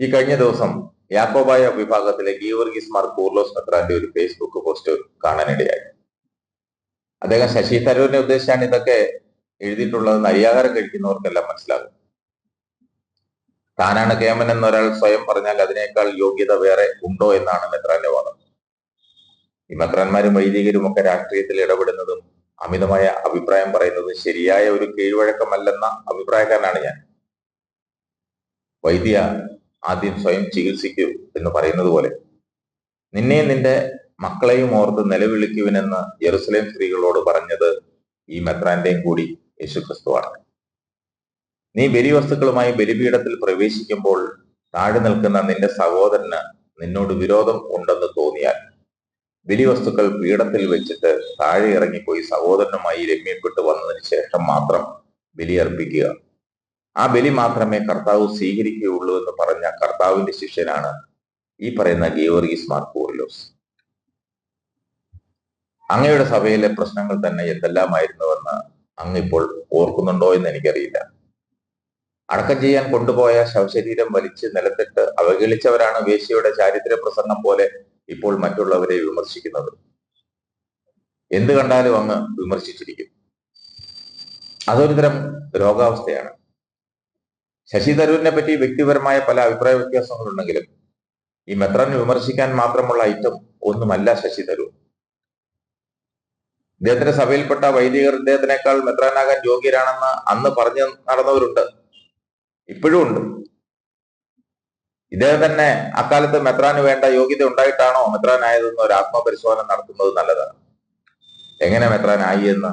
ഈ കഴിഞ്ഞ ദിവസം യാക്കോബായ വിഭാഗത്തിലെ ഗീവർഗീസ് മാർ കൂർലോസ് മെത്രാന്റെ ഒരു ഫേസ്ബുക്ക് പോസ്റ്റ് കാണാനിടയായി. അദ്ദേഹം ശശി തരൂരിനെ ഉദ്ദേശിച്ചാണ് ഇതൊക്കെ എഴുതിയിട്ടുള്ളതെന്ന് അരിയാഹാരം കഴിക്കുന്നവർക്കെല്ലാം മനസ്സിലാകും. താനാണ് കേമൻ എന്നൊരാൾ സ്വയം പറഞ്ഞാൽ അതിനേക്കാൾ യോഗ്യത വേറെ ഉണ്ടോ എന്നാണ് മെത്രാന്റെ വാദം. ഈ മെത്രാന്മാരും വൈദികരും ഒക്കെ രാഷ്ട്രീയത്തിൽ ഇടപെടുന്നതും അമിതമായ അഭിപ്രായം പറയുന്നതും ശരിയായ ഒരു കീഴ്വഴക്കമല്ലെന്ന അഭിപ്രായക്കാരനാണ് ഞാൻ. വൈദ്യ ആദ്യം സ്വയം ചികിത്സിക്കൂ എന്ന് പറയുന്നത് പോലെ. നിന്നെ നിന്റെ മക്കളെയും ഓർത്ത് നിലവിളിക്കുവിനെന്ന് ജെറുസലേം സ്ത്രീകളോട് പറഞ്ഞത് ഈ മെത്രാന്റെയും കൂടി യേശുക്രിസ്തുവാണ്. നീ ബലിവസ്തുക്കളുമായി ബലിപീഠത്തിൽ പ്രവേശിക്കുമ്പോൾ താഴെ നിൽക്കുന്ന നിന്റെ സഹോദരന് നിന്നോട് വിരോധം ഉണ്ടെന്ന് തോന്നിയാൽ ബലിവസ്തുക്കൾ പീഠത്തിൽ വെച്ചിട്ട് താഴെ ഇറങ്ങിപ്പോയി സഹോദരനുമായി രമ്യപ്പെട്ട് വന്നതിന് ശേഷം മാത്രം ബലിയർപ്പിക്കുക. ആ ബലി മാത്രമേ കർത്താവ് സ്വീകരിക്കുകയുള്ളൂ എന്ന് പറഞ്ഞ കർത്താവിന്റെ ശിഷ്യനാണ് ഈ പറയുന്ന ഗിയോർഗീസ് മാർക്കൂറിലോസ്. അങ്ങയുടെ സഭയിലെ പ്രശ്നങ്ങൾ തന്നെ എന്തെല്ലാമായിരുന്നുവെന്ന് അങ്ങ് ഇപ്പോൾ ഓർക്കുന്നുണ്ടോ എന്ന് എനിക്കറിയില്ല. അടക്കം ചെയ്യാൻ കൊണ്ടുപോയ ശവശരീരം വലിച്ച് നിലത്തിട്ട് അവഗണിച്ചവരാണ് വേശ്യയുടെ ചാരിത്ര പ്രസംഗം പോലെ ഇപ്പോൾ മറ്റുള്ളവരെ വിമർശിക്കുന്നത്. എന്ത് കണ്ടാലും അങ്ങ് വിമർശിച്ചിരിക്കും. അതൊരുതരം രോഗാവസ്ഥയാണ്. ശശി തരൂരിനെ പറ്റി വ്യക്തിപരമായ പല അഭിപ്രായ വ്യത്യാസങ്ങളുണ്ടെങ്കിലും ഈ മെത്രാനെ വിമർശിക്കാൻ മാത്രമുള്ള ഐറ്റം ഒന്നുമല്ല ശശി തരൂർ. ഇദ്ദേഹത്തിന്റെ സഭയിൽപ്പെട്ട വൈദികർ ഇദ്ദേഹത്തിനേക്കാൾ മെത്രാനാകാൻ യോഗ്യരാണെന്ന് അന്ന് പറഞ്ഞു നടന്നവരുണ്ട്. ഇപ്പോഴും ഉണ്ട്. ഇദ്ദേഹം തന്നെ അക്കാലത്ത് മെത്രാന് വേണ്ട യോഗ്യത ഉണ്ടായിട്ടാണോ മെത്രാനായതെന്ന് ഒരു ആത്മപരിശോധന നടത്തുന്നത് നല്ലതാണ്. എങ്ങനെ മെത്രാനായി എന്ന്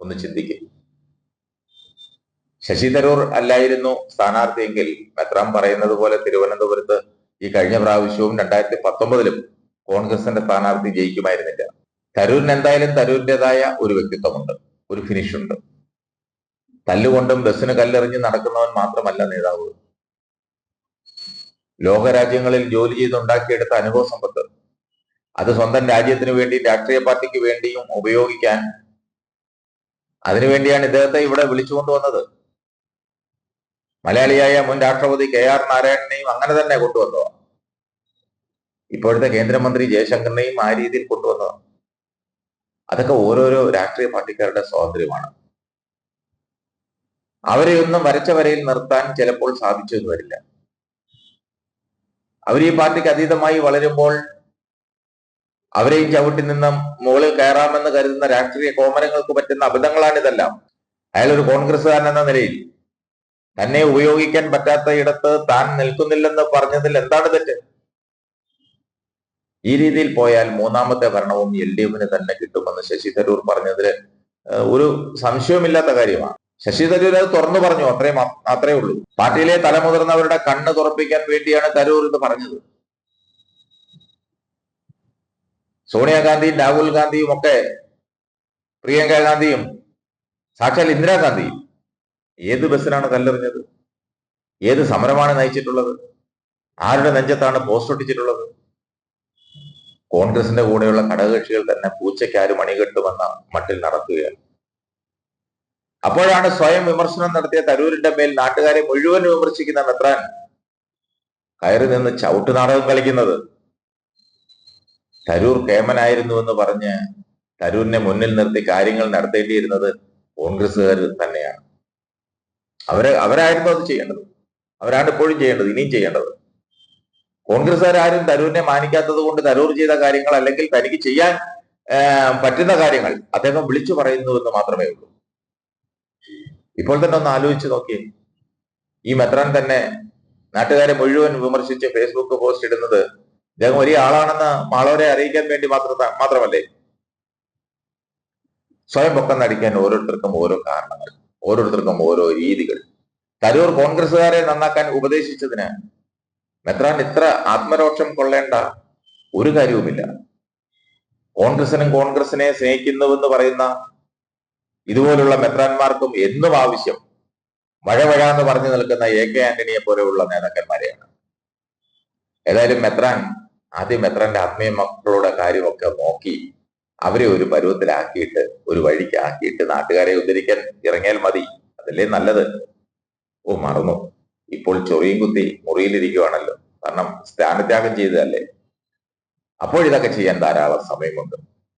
ഒന്ന് ചിന്തിക്കും. ശശി തരൂർ അല്ലായിരുന്നു സ്ഥാനാർത്ഥിയെങ്കിൽ. മെത്രാം പറയുന്നത് പോലെ തിരുവനന്തപുരത്ത് ഈ കഴിഞ്ഞ പ്രാവശ്യവും രണ്ടായിരത്തി പത്തൊമ്പതിലും കോൺഗ്രസിന്റെ സ്ഥാനാർത്ഥി ജയിക്കുമായിരുന്നില്ല. തരൂരിന് എന്തായാലും തരൂരിന്റെതായ ഒരു വ്യക്തിത്വമുണ്ട്. ഒരു ഫിനിഷ് ഉണ്ട്. തല്ലുകൊണ്ടും ബസ്സിന് കല്ലെറിഞ്ഞ് നടക്കുന്നവൻ മാത്രമല്ല നേതാവ്. ലോകരാജ്യങ്ങളിൽ ജോലി ചെയ്തുണ്ടാക്കിയെടുത്ത അനുഭവ സമ്പത്ത്. അത് സ്വന്തം രാജ്യത്തിന് വേണ്ടി രാഷ്ട്രീയ പാർട്ടിക്ക് വേണ്ടിയും ഉപയോഗിക്കാൻ അതിനുവേണ്ടിയാണ് ഇദ്ദേഹത്തെ ഇവിടെ വിളിച്ചുകൊണ്ടുവന്നത്. മലയാളിയായ മുൻ രാഷ്ട്രപതി കെ ആർ നാരായണനെയും അങ്ങനെ തന്നെ കൊണ്ടുവന്നതാണ് ഇപ്പോഴത്തെ കേന്ദ്രമന്ത്രി ജയശങ്കറിനെയും ആ രീതിയിൽ കൊണ്ടുവന്നതാണ് അതൊക്കെ ഓരോരോ രാഷ്ട്രീയ പാർട്ടിക്കാരുടെ സ്വാതന്ത്ര്യമാണ്. അവരെ ഒന്നും വരച്ച വരയിൽ നിർത്താൻ ചിലപ്പോൾ സാധിച്ചു എന്ന് വരില്ല. അവർ ഈ പാർട്ടിക്ക് അതീതമായി വളരുമ്പോൾ അവരെയും ചവിട്ടി നിന്ന് മുകളിൽ കയറാമെന്ന് കരുതുന്ന രാഷ്ട്രീയ കോമരങ്ങൾക്ക് പറ്റുന്ന അബദ്ധങ്ങളാണ് ഇതെല്ലാം അയാൾ ഒരു കോൺഗ്രസ്സുകാരൻ എന്ന നിലയിൽ തന്നെ ഉപയോഗിക്കാൻ പറ്റാത്ത ഇടത്ത് താൻ നിൽക്കുന്നില്ലെന്ന് പറഞ്ഞതിൽ എന്താണ് തെറ്റ്? ഈ രീതിയിൽ പോയാൽ മൂന്നാമത്തെ ഭരണവും എൽ ഡി എഫിന് തന്നെ കിട്ടുമെന്ന് ശശി തരൂർ പറഞ്ഞതിൽ ഒരു സംശയമില്ലാത്ത കാര്യമാണ്. ശശി തരൂർ അത് തുറന്നു പറഞ്ഞു അത്രയും അത്രേ ഉള്ളൂ. പാർട്ടിയിലെ തലമുതിർന്നവരുടെ കണ്ണ് തുറപ്പിക്കാൻ വേണ്ടിയാണ് തരൂർ ഇത് പറഞ്ഞത്. സോണിയാഗാന്ധിയും രാഹുൽ ഗാന്ധിയും ഒക്കെ പ്രിയങ്ക ഗാന്ധിയും സാക്ഷാൽ ഇന്ദിരാഗാന്ധിയും ഏത് ബസ്സിനാണ് കല്ലെറിഞ്ഞത്? ഏത് സമരമാണ് നയിച്ചിട്ടുള്ളത്? ആരുടെ നെഞ്ചത്താണ് പോസ്റ്റ് ഒട്ടിച്ചിട്ടുള്ളത്? കോൺഗ്രസിന്റെ കൂടെയുള്ള ഘടകകക്ഷികൾ തന്നെ പൂച്ചയ്ക്കാര് മണികെട്ടുമെന്ന മട്ടിൽ നടക്കുകയാണ്. അപ്പോഴാണ് സ്വയം വിമർശനം നടത്തിയ തരൂരിന്റെ മേൽ നാട്ടുകാരെ മുഴുവൻ വിമർശിക്കുന്ന മെത്രാൻ കയറി നിന്ന് ചവിട്ട് നാടകം കളിക്കുന്നത്. തരൂർ കേമനായിരുന്നു എന്ന് പറഞ്ഞ് തരൂരിനെ മുന്നിൽ നിർത്തി കാര്യങ്ങൾ നടത്തേണ്ടിയിരുന്നത് കോൺഗ്രസ്സുകാർ തന്നെയാണ്. അവരെ അവരായിരുന്നു അത് ചെയ്യേണ്ടത്. അവരാണ് ഇപ്പോഴും ചെയ്യേണ്ടത് ഇനിയും ചെയ്യേണ്ടത്. കോൺഗ്രസ്സുകാരും തരൂരിനെ മാനിക്കാത്തത് കൊണ്ട് തരൂർ ചെയ്ത കാര്യങ്ങൾ അല്ലെങ്കിൽ തനിക്ക് ചെയ്യാൻ പറ്റുന്ന കാര്യങ്ങൾ അദ്ദേഹം വിളിച്ചു പറയുന്നു എന്ന് മാത്രമേ ഉള്ളൂ. ഇപ്പോൾ തന്നെ ഒന്ന് ആലോചിച്ച് നോക്കിയേ. ഈ മെത്രാൻ തന്നെ നാട്ടുകാരെ മുഴുവൻ വിമർശിച്ച് ഫേസ്ബുക്ക് പോസ്റ്റ് ഇടുന്നത് അദ്ദേഹം വലിയ ആളാണെന്ന് മാളവരെ അറിയിക്കാൻ വേണ്ടി മാത്രം മാത്രമല്ലേ? സ്വയം പൊക്കം നടിക്കാൻ ഓരോരുത്തർക്കും ഓരോ കാരണങ്ങൾ. ഓരോരുത്തർക്കും ഓരോ രീതികൾ. തരൂർ കോൺഗ്രസ്സുകാരെ നന്നാക്കാൻ ഉപദേശിച്ചതിന് മെത്രാൻ ഇത്ര ആത്മരോക്ഷം കൊള്ളേണ്ട ഒരു കാര്യവുമില്ല. കോൺഗ്രസിനും കോൺഗ്രസിനെ സ്നേഹിക്കുന്നുവെന്ന് പറയുന്ന ഇതുപോലുള്ള മെത്രാന്മാർക്കും എന്നും ആവശ്യം. മഴ മഴ എന്ന് പറഞ്ഞു നിൽക്കുന്ന എ കെ ആന്റണിയെ പോലെയുള്ള നേതാക്കന്മാരെയാണ്. ഏതായാലും മെത്രാൻ ആദ്യം മെത്രാന്റെ ആത്മീയ മക്കളുടെ കാര്യമൊക്കെ നോക്കി അവരെ ഒരു പരുവത്തിലാക്കിയിട്ട് ഒരു വഴിക്ക് ആക്കിയിട്ട് നാട്ടുകാരെ ഉദ്ധരിക്കാൻ ഇറങ്ങിയാൽ മതി. അതല്ലേ നല്ലത്. ഓ മറന്നു. ഇപ്പോൾ ചൊറിയും കുത്തി മുറിയിലിരിക്കുവാണല്ലോ. കാരണം സ്ഥാനത്യാഗം ചെയ്തതല്ലേ? അപ്പോൾ ഇതൊക്കെ ചെയ്യാൻ ധാരാളം സമയമുണ്ട്.